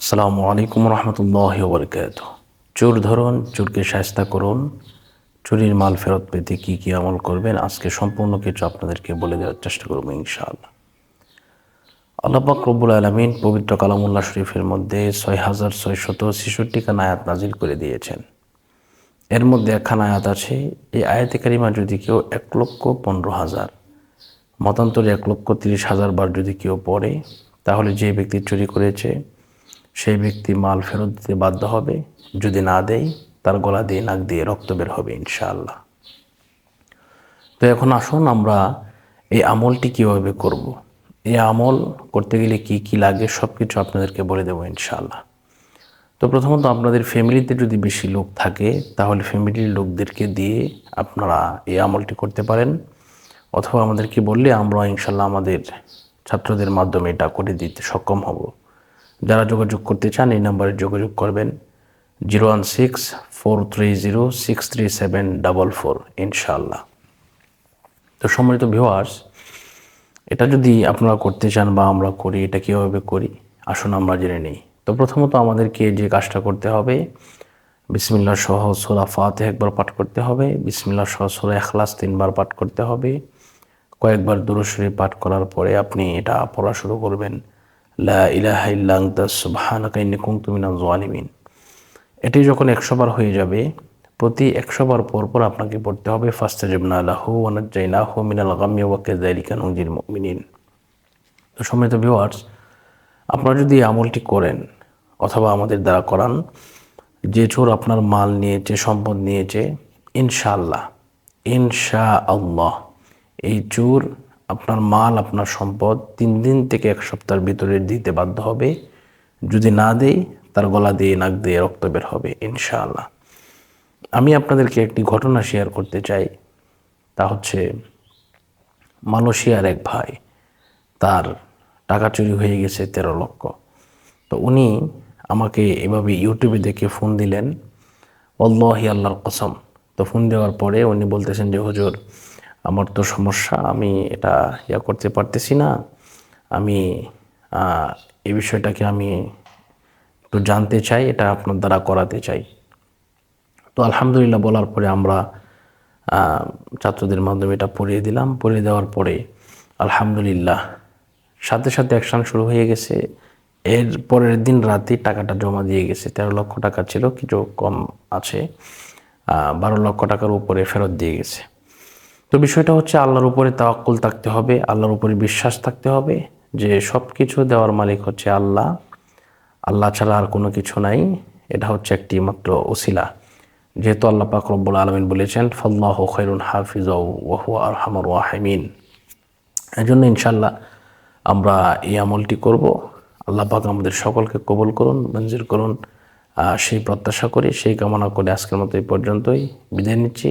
আসসালামু আলাইকুম রহমতুল্লাহ বরকাত চোর ধরুন, চোরকে সাহস্তা করুন, চুরির মাল ফেরত পেতে কি কি আমল করবেন, আজকে সম্পূর্ণ কিছু আপনাদেরকে বলে দেওয়ার চেষ্টা করব ইনশাআল্লাহ। আল্লাপাক রব্বুল আলমিন পবিত্র কালামুল্লাহ শরীফের মধ্যে ছয় হাজার ছয় ছয়শত ছেষট্টিখান আয়াত নাজিল করে দিয়েছেন। এর মধ্যে একখান আয়াত আছে, এই আয়াতে কারিমা যদি কেউ এক লক্ষ পনেরো হাজার, মতান্তরে এক লক্ষ তিরিশ হাজার বার যদি কেউ পড়ে, তাহলে যে ব্যক্তি চুরি করেছে সেই ব্যক্তি মাল ফেরত দিতে বাধ্য হবে। যদি না দেয়, তার গলা দিয়ে নাক দিয়ে রক্ত বের হবে ইনশাআল্লাহ। তো এখন আসুন আমরা এই আমলটি কীভাবে করব। এই আমল করতে গেলে কি কি লাগে সব কিছু আপনাদেরকে বলে দেবো ইনশাআল্লাহ। তো প্রথমত আপনাদের ফ্যামিলিতে যদি বেশি লোক থাকে, তাহলে ফ্যামিলির লোকদেরকে দিয়ে আপনারা এই আমলটি করতে পারেন। অথবা আমাদেরকে বললে আমরা ইনশাল্লাহ আমাদের ছাত্রদের মাধ্যমে এটা করে দিতে সক্ষম হব। যারা যোগাযোগ করতে চান, এই নাম্বারে যোগাযোগ করবেন। Zero one six four three zero six three seven double four ইনশাল্লাহ তো সম্মানিত ভিওয়ার্স এটা যদি আপনারা করতে চান বা আমরা করি, এটা কীভাবে করি? আসুন আমরা জেনে নিই। তো প্রথমত আমাদেরকে যে কাজটা করতে হবে বিসমিল্লা সহ সোরা ফাতে একবার পাঠ করতে হবে বিসমিল্লা সহ সোরা এখলাস তিনবার পাঠ করতে হবে। কয়েকবার দূরস্বরী পাঠ করার পরে আপনি এটা পড়া শুরু করবেন। লা জালিমিন এটি যখন একশোবার হয়ে যাবে, প্রতি একশোবার পর পর আপনাকে পড়তে হবে, ফাস্তাজিবনা কাযালিকা নুজিল মুমিনিন। তো ভিউয়ার্স আপনারা যদি আমলটি করেন অথবা আমাদের দ্বারা করান, যে চোর আপনার মাল নিয়েছে, সম্পদ নিয়েছে, ইনশাআল্লাহ ইনশা আল্লাহ এই চোর আপনার মাল, আপনার সম্পদ তিন দিন থেকে এক সপ্তাহের ভিতরে দিতে বাধ্য হবে। যদি না দেই, তার গলা দিয়ে নাক দিয়ে রক্ত বের হবে, ইনশাআল্লাহ। আমি আপনাদেরকে একটি ঘটনা শেয়ার করতে চাই। তা হচ্ছে, মালয়েশিয়ার এক ভাই, তার টাকা চুরি হয়ে গেছে তেরো লক্ষ। তো উনি আমাকে এভাবে ইউটিউবে দেখে ফোন দিলেন অল্লাহি আল্লাহর কসম। তো ফোন দেওয়ার পরে উনি বলতেছেন যে, হুজুর আমার তো সমস্যা, আমি এটা ইয়া করতে পারতেছি না। আমি এই বিষয়টাকে আমি একটু জানতে চাই, এটা আপনার দ্বারা করাতে চাই। তো আলহামদুলিল্লাহ বলার পরে আমরা ছাত্রদের মাধ্যমে এটা পড়িয়ে দিলাম। পড়িয়ে দেওয়ার পরে আলহামদুলিল্লাহ সাথে সাথে অ্যাকশান শুরু হয়ে গেছে। এর পরের দিন রাতে টাকাটা জমা দিয়ে গেছে। তেরো লক্ষ টাকা ছিল, কিছু কম আছে। বারো লক্ষ টাকার উপরে ফেরত দিয়ে গেছে। তো বিষয়টা হচ্ছে আল্লাহর উপরে তাওয়াক্কুল থাকতে হবে, আল্লাহর উপরে বিশ্বাস থাকতে হবে যে সব কিছু দেওয়ার মালিক হচ্ছে আল্লাহ। আল্লাহ ছাড়া আর কোনো কিছু নাই, এটা হচ্ছে একটি মাত্র ওসিলা। যেহেতু আল্লাহ পাক রব্বুল আলমিন বলেছেন, ফল্লাহ খৈরুন হাফিজ ওহু আরহামর ওয়াহিমিন এই জন্য ইনশাল্লাহ আমরা এই আমলটি করব। আল্লাহ পাক আমাদের সকলকে কবল করুন, মঞ্জুর করুন সেই প্রত্যাশা করি, সেই কামনা করে আজকের মতো এই পর্যন্তই। বিদায় নিচ্ছি।